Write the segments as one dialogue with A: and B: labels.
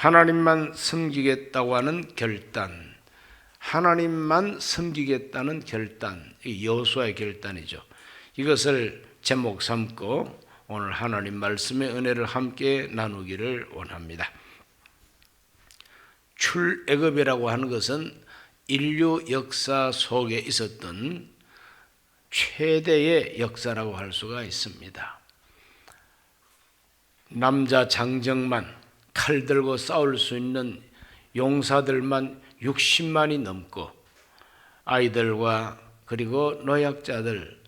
A: 하나님만 섬기겠다고 하는 결단, 하나님만 섬기겠다는 결단, 이 여호수아의 결단이죠. 이것을 제목 삼고 오늘 하나님 말씀의 은혜를 함께 나누기를 원합니다. 출애굽이라고 하는 것은 인류 역사 속에 있었던 최대의 역사라고 할 수가 있습니다. 남자 장정만 칼 들고 싸울 수 있는 용사들만 60만이 넘고 아이들과 그리고 노약자들,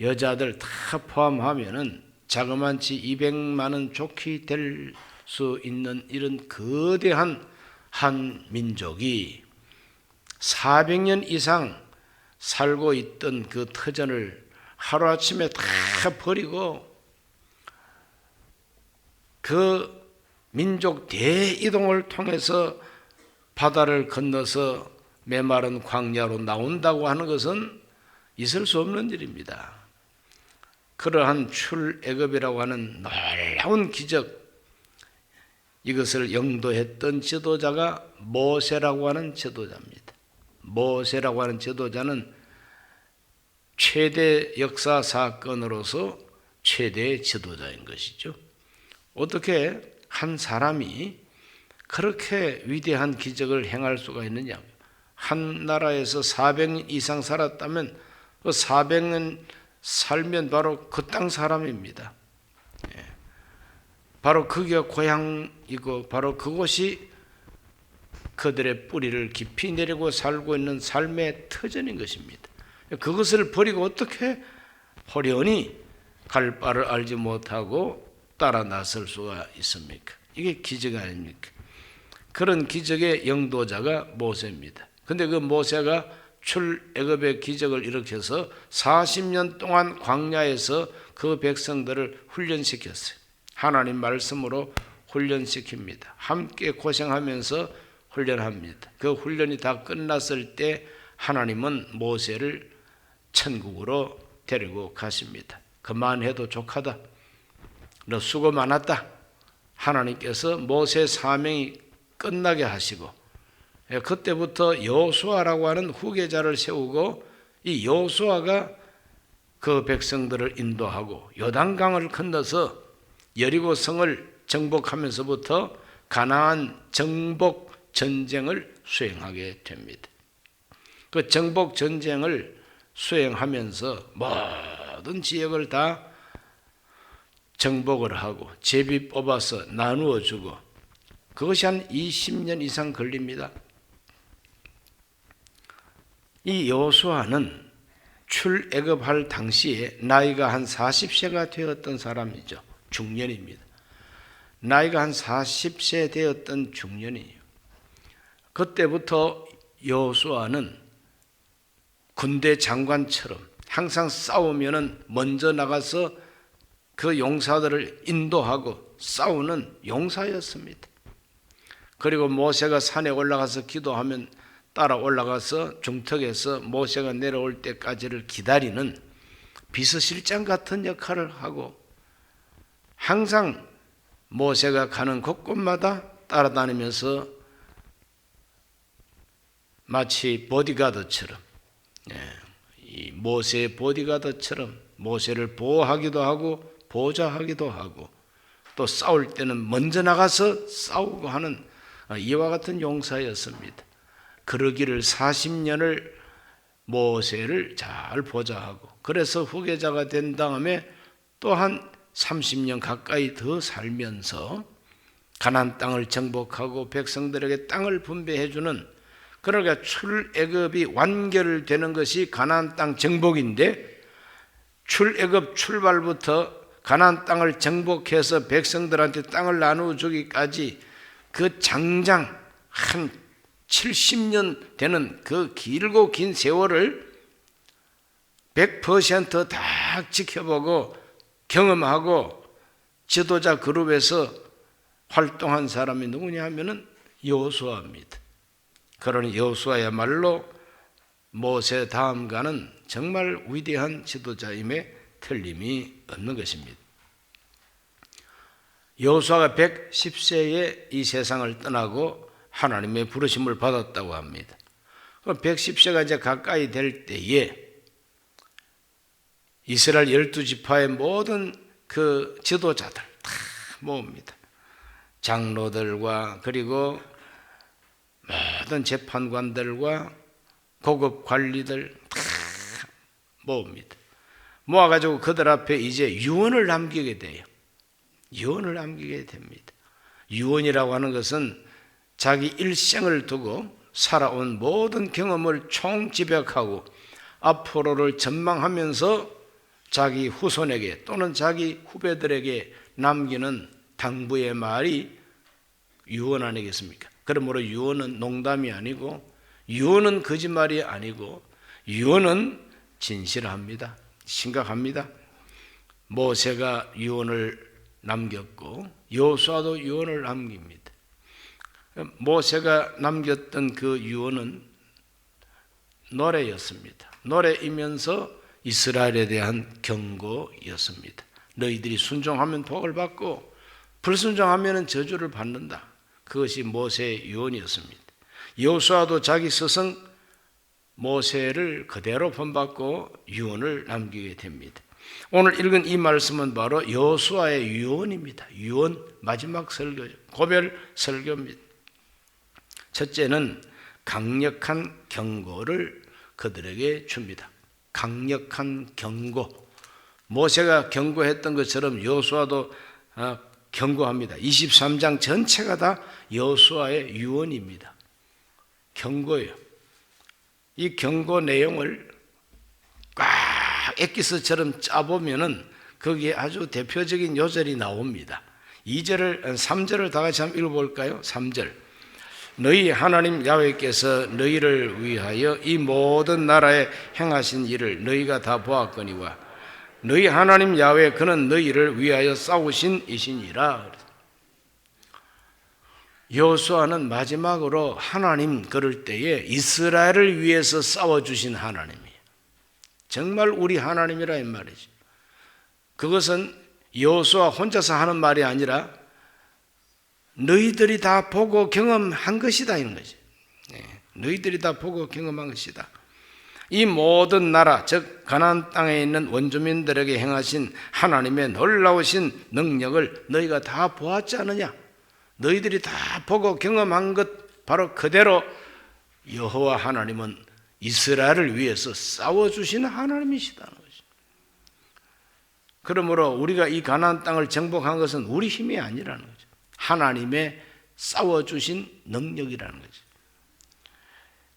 A: 여자들 다 포함하면은 자그만치 200만은 좋게 될 수 있는 이런 거대한 한 민족이 400년 이상 살고 있던 그 터전을 하루아침에 다 버리고 그 민족 대이동을 통해서 바다를 건너서 메마른 광야로 나온다고 하는 것은 있을 수 없는 일입니다. 그러한 출애굽이라고 하는 놀라운 기적 이것을 영도했던 지도자가 모세라고 하는 지도자입니다. 모세라고 하는 지도자는 최대 역사 사건으로서 최대의 지도자인 것이죠. 어떻게 한 사람이 그렇게 위대한 기적을 행할 수가 있느냐? 한 나라에서 400년 이상 살았다면 그 400년 살면 바로 그 땅 사람입니다. 예. 바로 그게 고향이고 바로 그곳이 그들의 뿌리를 깊이 내리고 살고 있는 삶의 터전인 것입니다. 그것을 버리고 어떻게 호련히 갈 바를 알지 못하고 따라 나설 수가 있습니까? 이게 기적 아닙니까? 그런 기적의 영도자가 모세입니다. 근데 그 모세가 출애굽의 기적을 일으켜서 40년 동안 광야에서 그 백성들을 훈련시켰어요. 하나님 말씀으로 훈련시킵니다. 함께 고생하면서 훈련합니다. 그 훈련이 다 끝났을 때 하나님은 모세를 천국으로 데리고 가십니다. 그만해도 족하다. 너 수고 많았다. 하나님께서 모세 사명이 끝나게 하시고 예, 그때부터 여호수아라고 하는 후계자를 세우고 이 여호수아가 그 백성들을 인도하고 요단강을 건너서 여리고 성을 정복하면서부터 가나안 정복 전쟁을 수행하게 됩니다. 그 정복 전쟁을 수행하면서 모든 지역을 다 정복을 하고 제비 뽑아서 나누어 주고 그것이 한 20년 이상 걸립니다. 이 여호수아는 출애굽할 당시에 나이가 한 40세가 되었던 사람이죠. 중년입니다. 나이가 한 40세 되었던 중년이에요. 그때부터 여호수아는 군대 장관처럼 항상 싸우면은 먼저 나가서 그 용사들을 인도하고 싸우는 용사였습니다. 그리고 모세가 산에 올라가서 기도하면 따라 올라가서 중턱에서 모세가 내려올 때까지를 기다리는 비서실장 같은 역할을 하고 항상 모세가 가는 곳곳마다 따라다니면서 마치 보디가드처럼 예, 이 모세의 보디가드처럼 모세를 보호하기도 하고 보좌하기도 하고 또 싸울 때는 먼저 나가서 싸우고 하는 이와 같은 용사였습니다. 그러기를 40년을 모세를 잘 보좌하고 그래서 후계자가 된 다음에 또한 30년 가까이 더 살면서 가난 땅을 정복하고 백성들에게 땅을 분배해 주는 그러니까 출애굽이 완결되는 것이 가나안 땅 정복인데 출애굽 출발부터 가나안 땅을 정복해서 백성들한테 땅을 나누어 주기까지 그 장장 한 70년 되는 그 길고 긴 세월을 100%다 지켜보고 경험하고 지도자 그룹에서 활동한 사람이 누구냐 하면은 여호수아입니다. 그러니 여호수아야말로 모세 다음가는 정말 위대한 지도자임에 틀림이 없는 것입니다. 여호수아가 110세에 이 세상을 떠나고 하나님의 부르심을 받았다고 합니다. 110세가 이제 가까이 될 때에 이스라엘 열두 지파의 모든 그 지도자들 다 모읍니다. 장로들과 그리고 모든 재판관들과 고급 관리들 다 모읍니다. 모아가지고 그들 앞에 이제 유언을 남기게 돼요. 유언을 남기게 됩니다. 유언이라고 하는 것은 자기 일생을 두고 살아온 모든 경험을 총집약하고 앞으로를 전망하면서 자기 후손에게 또는 자기 후배들에게 남기는 당부의 말이 유언 아니겠습니까? 그러므로 유언은 농담이 아니고 유언은 거짓말이 아니고 유언은 진실합니다. 심각합니다. 모세가 유언을 남겼고 여호수아도 유언을 남깁니다. 모세가 남겼던 그 유언은 노래였습니다. 노래이면서 이스라엘에 대한 경고였습니다. 너희들이 순종하면 복을 받고 불순종하면 저주를 받는다. 그것이 모세의 유언이었습니다. 여호수아도 자기 스승 모세를 그대로 본받고 유언을 남기게 됩니다. 오늘 읽은 이 말씀은 바로 여호수아의 유언입니다. 유언 마지막 설교죠. 고별 설교입니다. 첫째는 강력한 경고를 그들에게 줍니다. 강력한 경고. 모세가 경고했던 것처럼 여호수아도 아, 경고합니다. 23장 전체가 다 여호수아의 유언입니다. 경고예요. 이 경고 내용을 꽉 엑기스처럼 짜보면은 거기에 아주 대표적인 요절이 나옵니다. 2절을 3절을 다 같이 한번 읽어볼까요? 3절. 너희 하나님 야훼께서 너희를 위하여 이 모든 나라에 행하신 일을 너희가 다 보았거니와 너희 하나님 야훼 그는 너희를 위하여 싸우신 이시니라. 여호수아는 마지막으로 하나님 그럴 때에 이스라엘을 위해서 싸워 주신 하나님이에요. 정말 우리 하나님이라 이 말이죠. 그것은 여호수아 혼자서 하는 말이 아니라 너희들이 다 보고 경험한 것이다 이런 거지. 네, 너희들이 다 보고 경험한 것이다. 이 모든 나라 즉 가나안 땅에 있는 원주민들에게 행하신 하나님의 놀라우신 능력을 너희가 다 보았지 않느냐? 너희들이 다 보고 경험한 것 바로 그대로 여호와 하나님은 이스라엘을 위해서 싸워 주시는 하나님이시다는 거죠. 그러므로 우리가 이 가나안 땅을 정복한 것은 우리 힘이 아니라는 거죠. 하나님의 싸워 주신 능력이라는 거죠.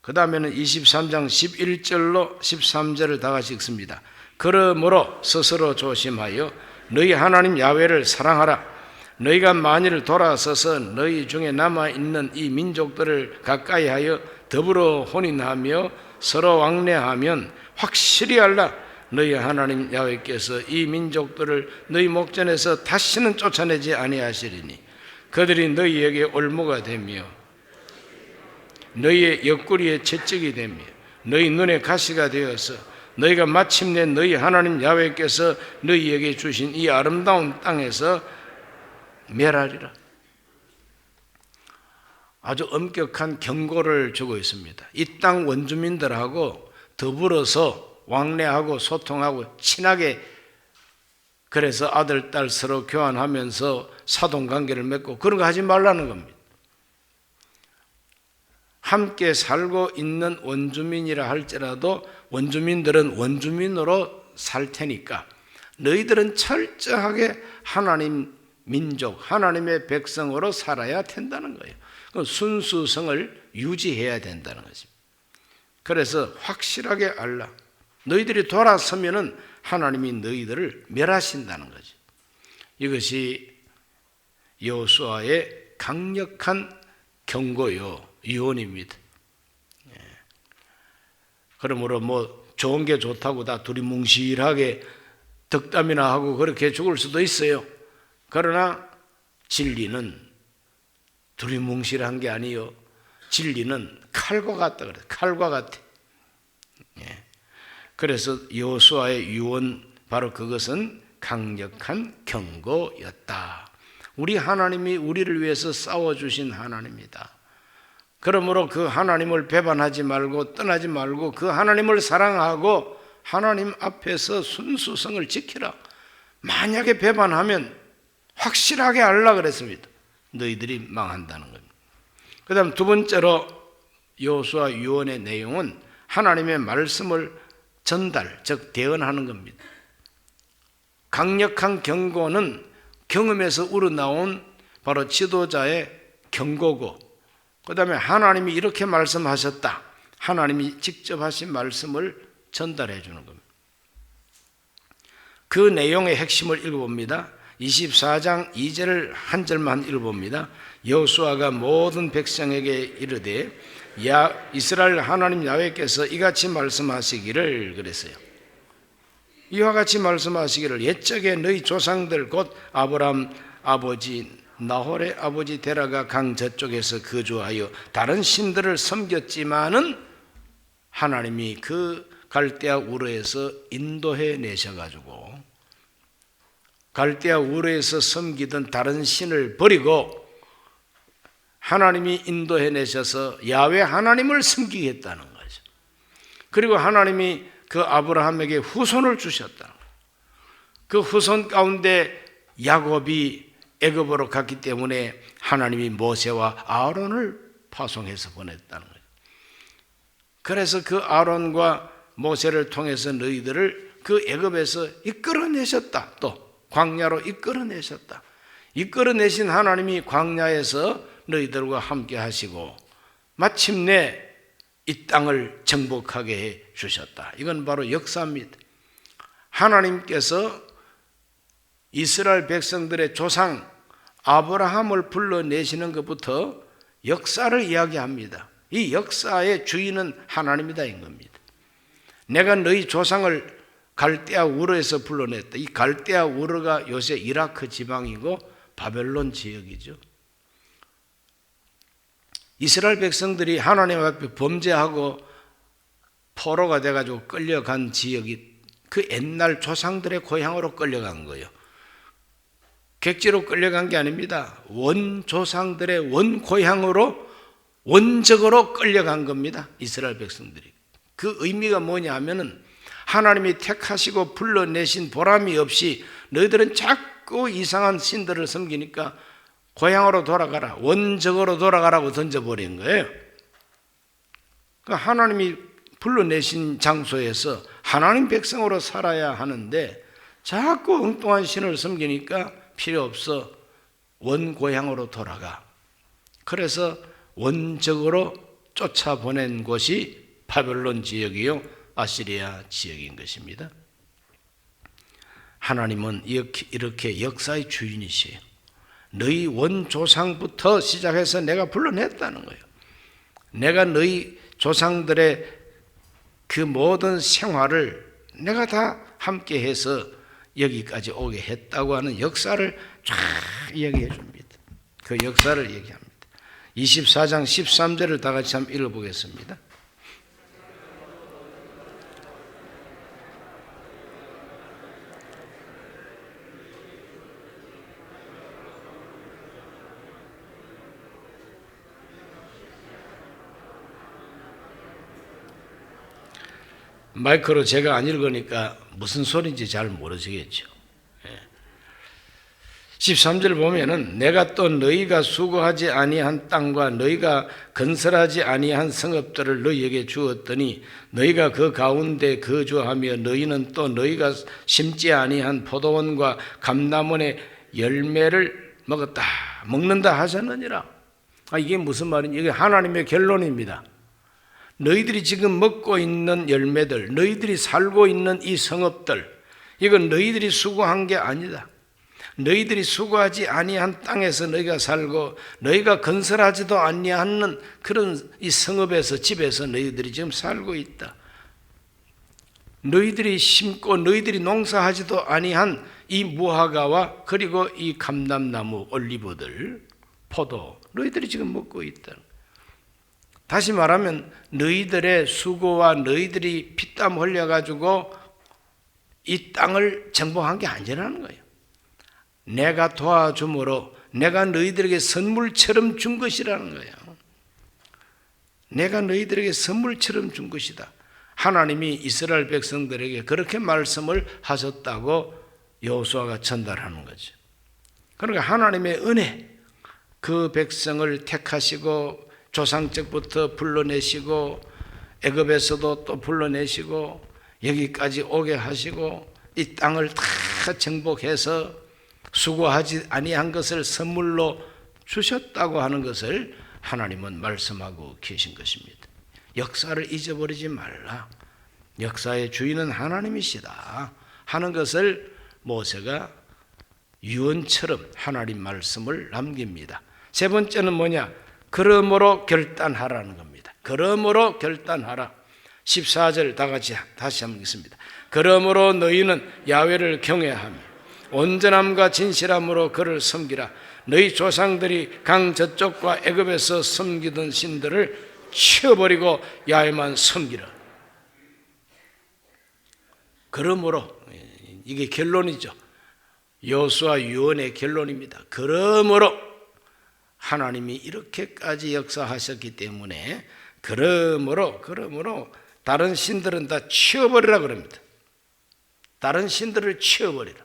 A: 그 다음에는 23장 11절로 13절을 다 같이 읽습니다. 그러므로 스스로 조심하여 너희 하나님 야훼를 사랑하라. 너희가 만일 돌아서서 너희 중에 남아 있는 이 민족들을 가까이하여 더불어 혼인하며 서로 왕래하면 확실히 알라. 너희 하나님 야훼께서 이 민족들을 너희 목전에서 다시는 쫓아내지 아니하시리니 그들이 너희에게 올무가 되며 너희의 옆구리에 채찍이 되며 너희 눈에 가시가 되어서 너희가 마침내 너희 하나님 야훼께서 너희에게 주신 이 아름다운 땅에서 멸하리라. 아주 엄격한 경고를 주고 있습니다. 이 땅 원주민들하고 더불어서 왕래하고 소통하고 친하게 그래서 아들, 딸 서로 교환하면서 사돈 관계를 맺고 그런 거 하지 말라는 겁니다. 함께 살고 있는 원주민이라 할지라도 원주민들은 원주민으로 살 테니까 너희들은 철저하게 하나님 민족, 하나님의 백성으로 살아야 된다는 거예요. 그 순수성을 유지해야 된다는 거죠. 그래서 확실하게 알라. 너희들이 돌아서면은 하나님이 너희들을 멸하신다는 거죠. 이것이 여호수아의 강력한 경고요, 유언입니다. 예. 그러므로 뭐 좋은 게 좋다고 다 둘이 뭉실하게 덕담이나 하고 그렇게 죽을 수도 있어요. 그러나 진리는 둘이 뭉실한 게 아니요. 진리는 칼과 같다 그래. 칼과 같아. 예. 그래서 여호수아의 유언 바로 그것은 강력한 경고였다. 우리 하나님이 우리를 위해서 싸워 주신 하나님이다. 그러므로 그 하나님을 배반하지 말고 떠나지 말고 그 하나님을 사랑하고 하나님 앞에서 순수성을 지키라. 만약에 배반하면 확실하게 알라 그랬습니다. 너희들이 망한다는 겁니다. 그 다음 두 번째로 요수와 유언의 내용은 하나님의 말씀을 전달, 즉 대언하는 겁니다. 강력한 경고는 경험에서 우러나온 바로 지도자의 경고고 그 다음에 하나님이 이렇게 말씀하셨다. 하나님이 직접 하신 말씀을 전달해 주는 겁니다. 그 내용의 핵심을 읽어봅니다. 24장 2절을 한 절만 읽어봅니다. 여호수아가 모든 백성에게 이르되 야 이스라엘 하나님 야훼께서 이같이 말씀하시기를 그랬어요. 이와 같이 말씀하시기를 옛적에 너희 조상들 곧 아브람 아버지 나홀의 아버지 데라가 강 저쪽에서 거주하여 다른 신들을 섬겼지만은 하나님이 그 갈대아 우르에서 인도해 내셔 가지고 갈대아 우르에서 섬기던 다른 신을 버리고 하나님이 인도해 내셔서 야외 하나님을 섬기겠다는 거죠. 그리고 하나님이 그 아브라함에게 후손을 주셨다. 그 후손 가운데 야곱이 애굽으로 갔기 때문에 하나님이 모세와 아론을 파송해서 보냈다는 거예요. 그래서 그 아론과 모세를 통해서 너희들을 그 애굽에서 이끌어내셨다. 또 광야로 이끌어내셨다. 이끌어내신 하나님이 광야에서 너희들과 함께 하시고 마침내 이 땅을 정복하게 해 주셨다. 이건 바로 역사입니다. 하나님께서 이스라엘 백성들의 조상 아브라함을 불러내시는 것부터 역사를 이야기합니다. 이 역사의 주인은 하나님이다 인 겁니다. 내가 너희 조상을 갈대아 우르에서 불러냈다. 이 갈대아 우르가 요새 이라크 지방이고 바벨론 지역이죠. 이스라엘 백성들이 하나님 앞에 범죄하고 포로가 돼가지고 끌려간 지역이 그 옛날 조상들의 고향으로 끌려간 거예요. 객지로 끌려간 게 아닙니다. 원 조상들의 원 고향으로 원적으로 끌려간 겁니다. 이스라엘 백성들이. 그 의미가 뭐냐 하면은 하나님이 택하시고 불러내신 보람이 없이 너희들은 자꾸 이상한 신들을 섬기니까 고향으로 돌아가라. 원적으로 돌아가라고 던져버린 거예요. 그러니까 하나님이 불러내신 장소에서 하나님 백성으로 살아야 하는데 자꾸 엉뚱한 신을 섬기니까 필요 없어. 원 고향으로 돌아가. 그래서 원적으로 쫓아보낸 곳이 바벨론 지역이요. 아시리아 지역인 것입니다. 하나님은 이렇게, 역사의 주인이시에요. 너희 원조상부터 시작해서 내가 불러냈다는 거예요. 내가 너희 조상들의 그 모든 생활을 내가 다 함께 해서 여기까지 오게 했다고 하는 역사를 쫙 얘기해 줍니다. 그 역사를 얘기합니다. 24장 13절을 다 같이 한번 읽어보겠습니다. 마이크로 제가 안 읽으니까 무슨 소리인지 잘 모르시겠죠. 13절 보면은 내가 또 너희가 수고하지 아니한 땅과 너희가 건설하지 아니한 성읍들을 너희에게 주었더니 너희가 그 가운데 거주하며 너희는 또 너희가 심지 아니한 포도원과 감나문의 열매를 먹었다 먹는다 하셨느니라. 아 이게 무슨 말인지 이게 하나님의 결론입니다. 너희들이 지금 먹고 있는 열매들, 너희들이 살고 있는 이 성읍들, 이건 너희들이 수고한 게 아니다. 너희들이 수고하지 아니한 땅에서 너희가 살고 너희가 건설하지도 아니하는 그런 이 성읍에서 집에서 너희들이 지금 살고 있다. 너희들이 심고 너희들이 농사하지도 아니한 이 무화과와 그리고 이 감람나무 올리브들 포도 너희들이 지금 먹고 있다. 다시 말하면 너희들의 수고와 너희들이 피땀 흘려 가지고 이 땅을 정복한 게 아니라는 거예요. 내가 도와줌으로 내가 너희들에게 선물처럼 준 것이라는 거예요. 내가 너희들에게 선물처럼 준 것이다. 하나님이 이스라엘 백성들에게 그렇게 말씀을 하셨다고 여호수아가 전달하는 거죠. 그러니까 하나님의 은혜 그 백성을 택하시고 조상적부터 불러내시고 애굽에서도 또 불러내시고 여기까지 오게 하시고 이 땅을 다 정복해서 수고하지 아니한 것을 선물로 주셨다고 하는 것을 하나님은 말씀하고 계신 것입니다. 역사를 잊어버리지 말라. 역사의 주인은 하나님이시다. 하는 것을 모세가 유언처럼 하나님 말씀을 남깁니다. 세 번째는 뭐냐? 그러므로 결단하라는 겁니다. 그러므로 결단하라. 14절 다 같이 다시 한번 읽습니다. 그러므로 너희는 야외를 경외하며 온전함과 진실함으로 그를 섬기라. 너희 조상들이 강 저쪽과 애굽에서 섬기던 신들을 치워버리고 야외만 섬기라. 그러므로 이게 결론이죠. 여수와 유언의 결론입니다. 그러므로 하나님이 이렇게까지 역사하셨기 때문에 그러므로 그러므로 다른 신들은 다 치워버리라 그럽니다. 다른 신들을 치워버리라.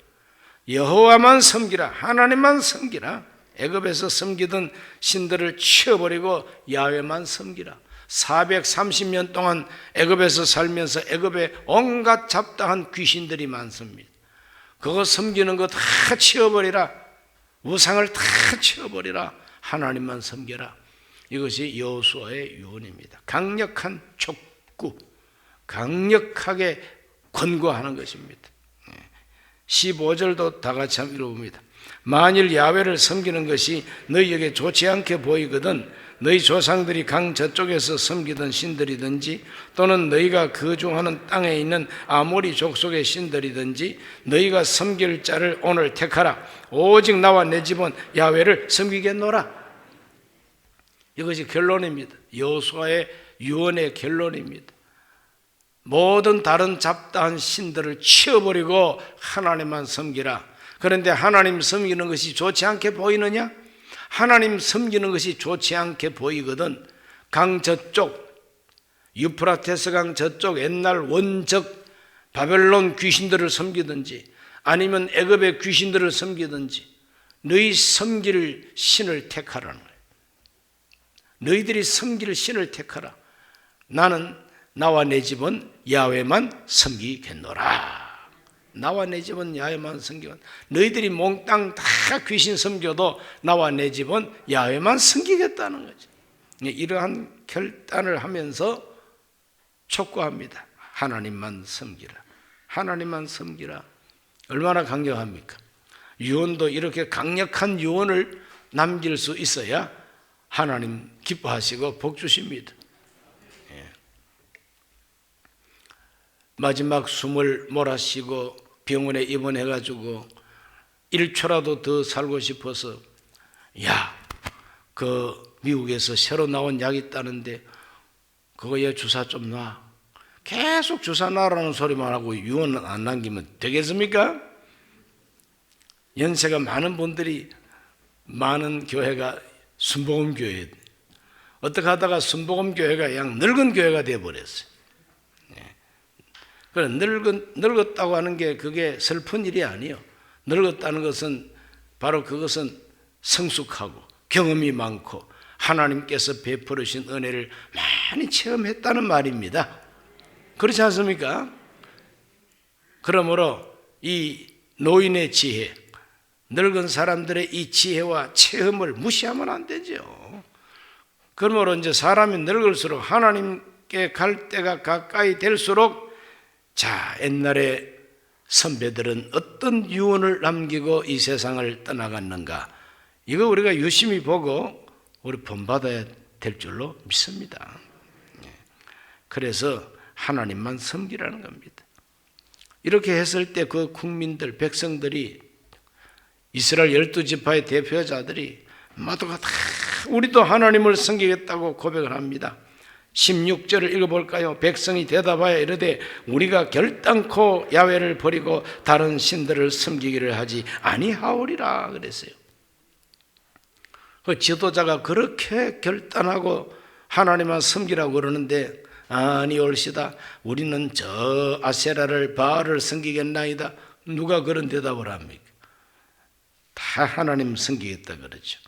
A: 여호와만 섬기라. 하나님만 섬기라. 애굽에서 섬기던 신들을 치워버리고 야훼만 섬기라. 430년 동안 애굽에서 살면서 애굽에 온갖 잡다한 귀신들이 많습니다. 그거 섬기는 거 다 치워버리라. 우상을 다 치워버리라. 하나님만 섬겨라. 이것이 여호수아의 유언입니다. 강력한 촉구, 강력하게 권고하는 것입니다. 15절도 다 같이 한번 읽어봅니다. 만일 야외를 섬기는 것이 너희에게 좋지 않게 보이거든 너희 조상들이 강 저쪽에서 섬기던 신들이든지 또는 너희가 거주하는 땅에 있는 아모리 족속의 신들이든지 너희가 섬길 자를 오늘 택하라 오직 나와 내 집은 야외를 섬기겠노라 이것이 결론입니다 여호수아의 유언의 결론입니다 모든 다른 잡다한 신들을 치워버리고 하나님만 섬기라 그런데 하나님 섬기는 것이 좋지 않게 보이느냐? 하나님 섬기는 것이 좋지 않게 보이거든 강 저쪽 유프라테스 강 저쪽 옛날 원적 바벨론 귀신들을 섬기든지 아니면 애굽의 귀신들을 섬기든지 너희 섬길 신을 택하라는. 너희들이 섬길 신을 택하라. 나는 나와 내 집은 야훼만 섬기겠노라. 나와 내 집은 야훼만 섬기건 너희들이 몽땅 다 귀신 섬겨도 나와 내 집은 야훼만 섬기겠다는 거죠. 이러한 결단을 하면서 촉구합니다. 하나님만 섬기라. 하나님만 섬기라. 얼마나 강력합니까? 유언도 이렇게 강력한 유언을 남길 수 있어야 하나님 기뻐하시고 복 주십니다. 예. 마지막 숨을 몰아쉬고 병원에 입원해가지고 1초라도 더 살고 싶어서 야, 그 미국에서 새로 나온 약이 있다는데 그거에 주사 좀 놔. 계속 주사 놔라는 소리만 하고 유언 안 남기면 되겠습니까? 연세가 많은 분들이 많은 교회가 순복음 교회 어떻게 하다가 순복음 교회가 그냥 늙은 교회가 되어 버렸어요. 그래 늙은 늙었다고 하는 게 그게 슬픈 일이 아니요. 늙었다는 것은 바로 그것은 성숙하고 경험이 많고 하나님께서 베풀으신 은혜를 많이 체험했다는 말입니다. 그렇지 않습니까? 그러므로 이 노인의 지혜, 늙은 사람들의 이 지혜와 체험을 무시하면 안 되죠. 그러므로 이제 사람이 늙을수록 하나님께 갈 때가 가까이 될수록 자, 옛날에 선배들은 어떤 유언을 남기고 이 세상을 떠나갔는가? 이거 우리가 유심히 보고 우리 본받아야 될 줄로 믿습니다. 예. 그래서 하나님만 섬기라는 겁니다. 이렇게 했을 때 그 국민들, 백성들이 이스라엘 열두 지파의 대표자들이 모두가 다 우리도 하나님을 섬기겠다고 고백을 합니다. 16절을 읽어볼까요? 백성이 대답하여 이르되 우리가 결단코 야외를 버리고 다른 신들을 섬기기를 하지 아니하오리라 그랬어요. 그 지도자가 그렇게 결단하고 하나님만 섬기라고 그러는데 아니 올시다 우리는 저 아세라를 바알을 섬기겠나이다 누가 그런 대답을 합니까? 다 하나님 섬기겠다 그러죠.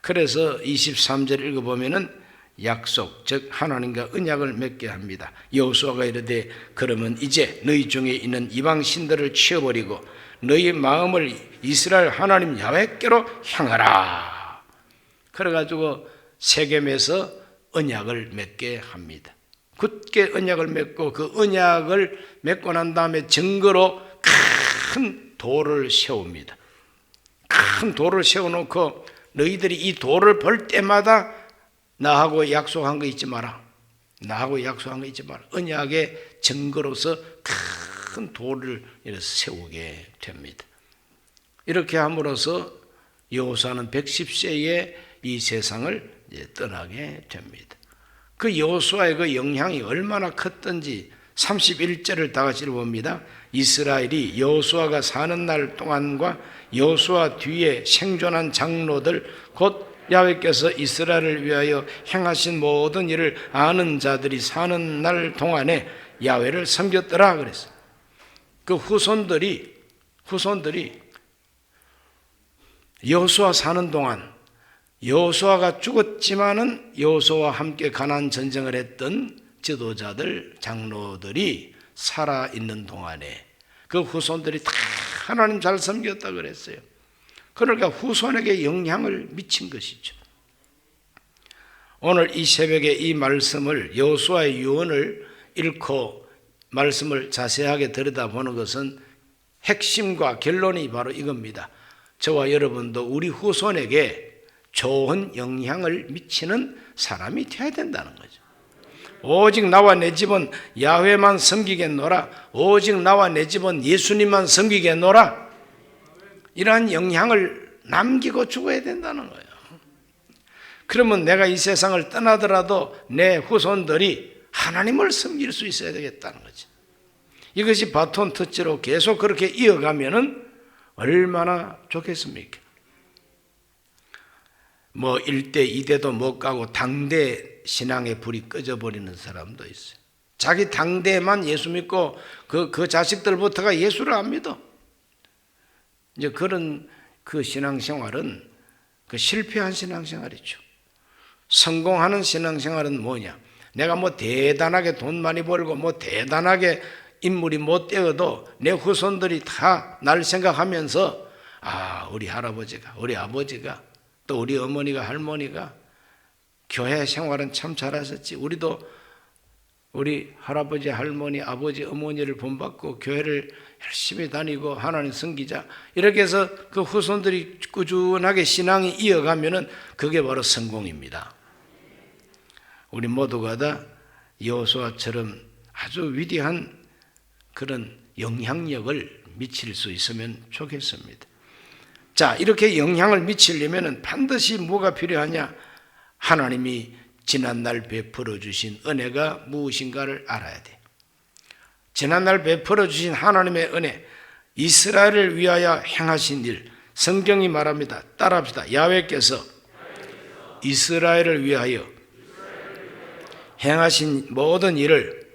A: 그래서 23절 읽어보면은 약속 즉 하나님과 언약을 맺게 합니다. 여호수아가 이르되 그러면 이제 너희 중에 있는 이방 신들을 치워버리고 너희 마음을 이스라엘 하나님 야훼께로 향하라. 그래가지고 세겜에서 언약을 맺게 합니다. 굳게 언약을 맺고 그 언약을 맺고 난 다음에 증거로 큰 돌을 세웁니다. 큰 돌을 세워놓고 너희들이 이 돌을 볼 때마다 나하고 약속한 거 잊지 마라. 나하고 약속한 거 잊지 마라. 언약의 증거로서 큰 돌을 세우게 됩니다. 이렇게 함으로써 여호수아는 110세에 이 세상을 떠나게 됩니다. 그 여호수아의 그 영향이 얼마나 컸던지 31절을 다 같이 봅니다. 이스라엘이 여호수아가 사는 날 동안과 여호수아 뒤에 생존한 장로들 곧 야훼께서 이스라엘을 위하여 행하신 모든 일을 아는 자들이 사는 날 동안에 야훼를 섬겼더라 그랬어요. 그 후손들이 후손들이 여호수아 사는 동안 여호수아가 죽었지만은 여호수아와 함께 가난 전쟁을 했던 지도자들 장로들이 살아 있는 동안에 그 후손들이 다 하나님 잘 섬겼다 그랬어요. 그러니까 후손에게 영향을 미친 것이죠. 오늘 이 새벽에 이 말씀을 여호수아의 유언을 읽고 말씀을 자세하게 들여다보는 것은 핵심과 결론이 바로 이겁니다. 저와 여러분도 우리 후손에게 좋은 영향을 미치는 사람이 되어야 된다는 거죠. 오직 나와 내 집은 야훼만 섬기겠노라. 오직 나와 내 집은 예수님만 섬기겠노라. 이러한 영향을 남기고 죽어야 된다는 거예요. 그러면 내가 이 세상을 떠나더라도 내 후손들이 하나님을 섬길 수 있어야 되겠다는 거지. 이것이 바톤 터치로 계속 그렇게 이어가면은 얼마나 좋겠습니까? 뭐 1대, 2대도 못 가고 당대 신앙의 불이 꺼져버리는 사람도 있어요. 자기 당대만 예수 믿고 그, 그 자식들부터가 예수를 안 믿어. 이제 그런 그 신앙생활은 그 실패한 신앙생활이죠. 성공하는 신앙생활은 뭐냐? 내가 뭐 대단하게 돈 많이 벌고 뭐 대단하게 인물이 못 되어도 내 후손들이 다 날 생각하면서 아, 우리 할아버지가, 우리 아버지가 또 우리 어머니가 할머니가 교회 생활은 참 잘하셨지. 우리도 우리 할아버지, 할머니, 아버지, 어머니를 본받고 교회를 열심히 다니고 하나님 섬기자. 이렇게 해서 그 후손들이 꾸준하게 신앙이 이어가면은 그게 바로 성공입니다. 우리 모두가 다 여호수아처럼 아주 위대한 그런 영향력을 미칠 수 있으면 좋겠습니다. 자, 이렇게 영향을 미치려면 반드시 뭐가 필요하냐? 하나님이 지난날 베풀어 주신 은혜가 무엇인가를 알아야 돼. 지난날 베풀어 주신 하나님의 은혜, 이스라엘을 위하여 행하신 일, 성경이 말합니다. 따라합시다. 야훼께서 이스라엘을 위하여 행하신 모든 일을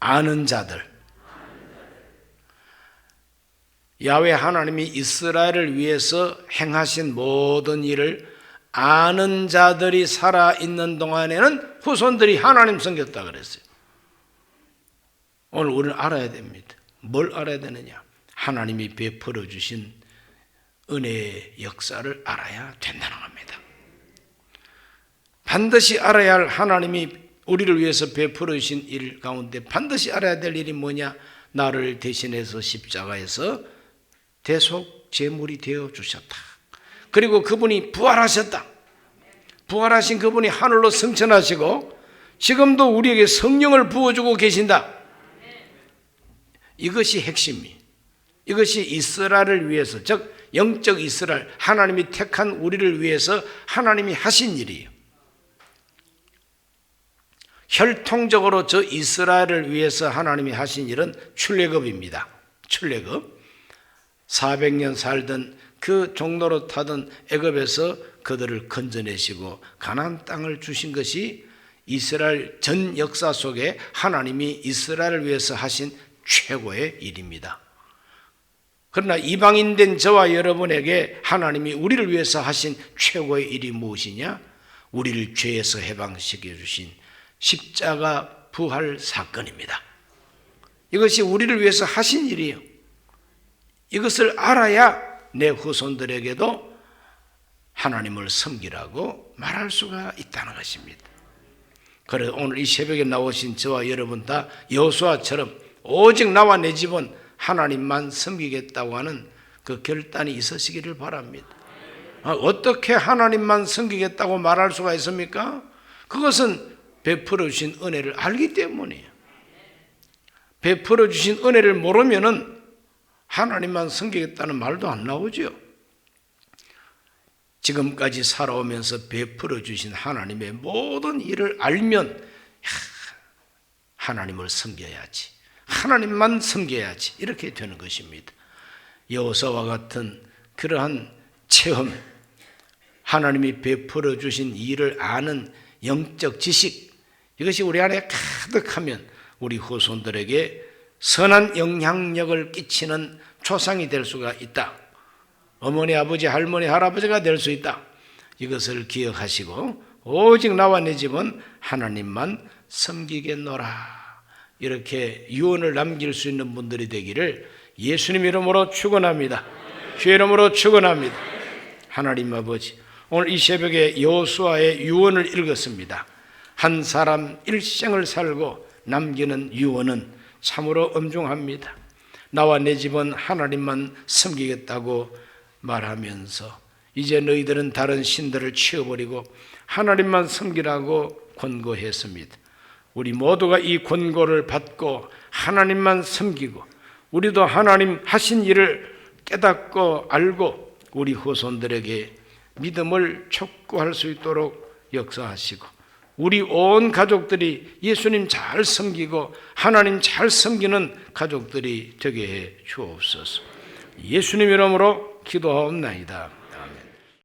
A: 아는 자들, 야외 하나님이 이스라엘을 위해서 행하신 모든 일을 아는 자들이 살아 있는 동안에는 후손들이 하나님 섬겼다 그랬어요. 오늘 우리는 알아야 됩니다. 뭘 알아야 되느냐? 하나님이 베풀어 주신 은혜의 역사를 알아야 된다는 겁니다. 반드시 알아야 할 하나님이 우리를 위해서 베풀어 주신 일 가운데 반드시 알아야 될 일이 뭐냐? 나를 대신해서 십자가에서 대속 제물이 되어 주셨다. 그리고 그분이 부활하셨다. 부활하신 그분이 하늘로 승천하시고 지금도 우리에게 성령을 부어주고 계신다. 이것이 핵심이. 이것이 이스라엘을 위해서, 즉 영적 이스라엘, 하나님이 택한 우리를 위해서 하나님이 하신 일이에요. 혈통적으로 저 이스라엘을 위해서 하나님이 하신 일은 출애굽입니다. 출애굽. 400년 살던 그 종로로 타던 애굽에서 그들을 건져내시고 가나안 땅을 주신 것이 이스라엘 전 역사 속에 하나님이 이스라엘을 위해서 하신 최고의 일입니다. 그러나 이방인된 저와 여러분에게 하나님이 우리를 위해서 하신 최고의 일이 무엇이냐? 우리를 죄에서 해방시켜 주신 십자가 부활 사건입니다. 이것이 우리를 위해서 하신 일이에요. 이것을 알아야 내 후손들에게도 하나님을 섬기라고 말할 수가 있다는 것입니다. 그래서 오늘 이 새벽에 나오신 저와 여러분 다 여호수아처럼 오직 나와 내 집은 하나님만 섬기겠다고 하는 그 결단이 있으시기를 바랍니다. 아, 어떻게 하나님만 섬기겠다고 말할 수가 있습니까? 그것은 베풀어 주신 은혜를 알기 때문이에요. 베풀어 주신 은혜를 모르면은 하나님만 섬기겠다는 말도 안 나오죠. 지금까지 살아오면서 베풀어 주신 하나님의 모든 일을 알면 야, 하나님을 섬겨야지. 하나님만 섬겨야지. 이렇게 되는 것입니다. 여호사와 같은 그러한 체험, 하나님이 베풀어 주신 일을 아는 영적 지식, 이것이 우리 안에 가득하면 우리 후손들에게 선한 영향력을 끼치는 초상이 될 수가 있다. 어머니, 아버지, 할머니, 할아버지가 될 수 있다. 이것을 기억하시고 오직 나와 내 집은 하나님만 섬기겠노라. 이렇게 유언을 남길 수 있는 분들이 되기를 예수님 이름으로 축원합니다. 주의 이름으로 축원합니다. 하나님 아버지, 오늘 이 새벽에 여호수아의 유언을 읽었습니다. 한 사람 일생을 살고 남기는 유언은 참으로 엄중합니다. 나와 내 집은 하나님만 섬기겠다고 말하면서 이제 너희들은 다른 신들을 치워버리고 하나님만 섬기라고 권고했습니다. 우리 모두가 이 권고를 받고 하나님만 섬기고 우리도 하나님 하신 일을 깨닫고 알고 우리 후손들에게 믿음을 촉구할 수 있도록 역사하시고 우리 온 가족들이 예수님 잘 섬기고 하나님 잘 섬기는 가족들이 되게 해 주옵소서. 예수님 이름으로 기도하옵나이다.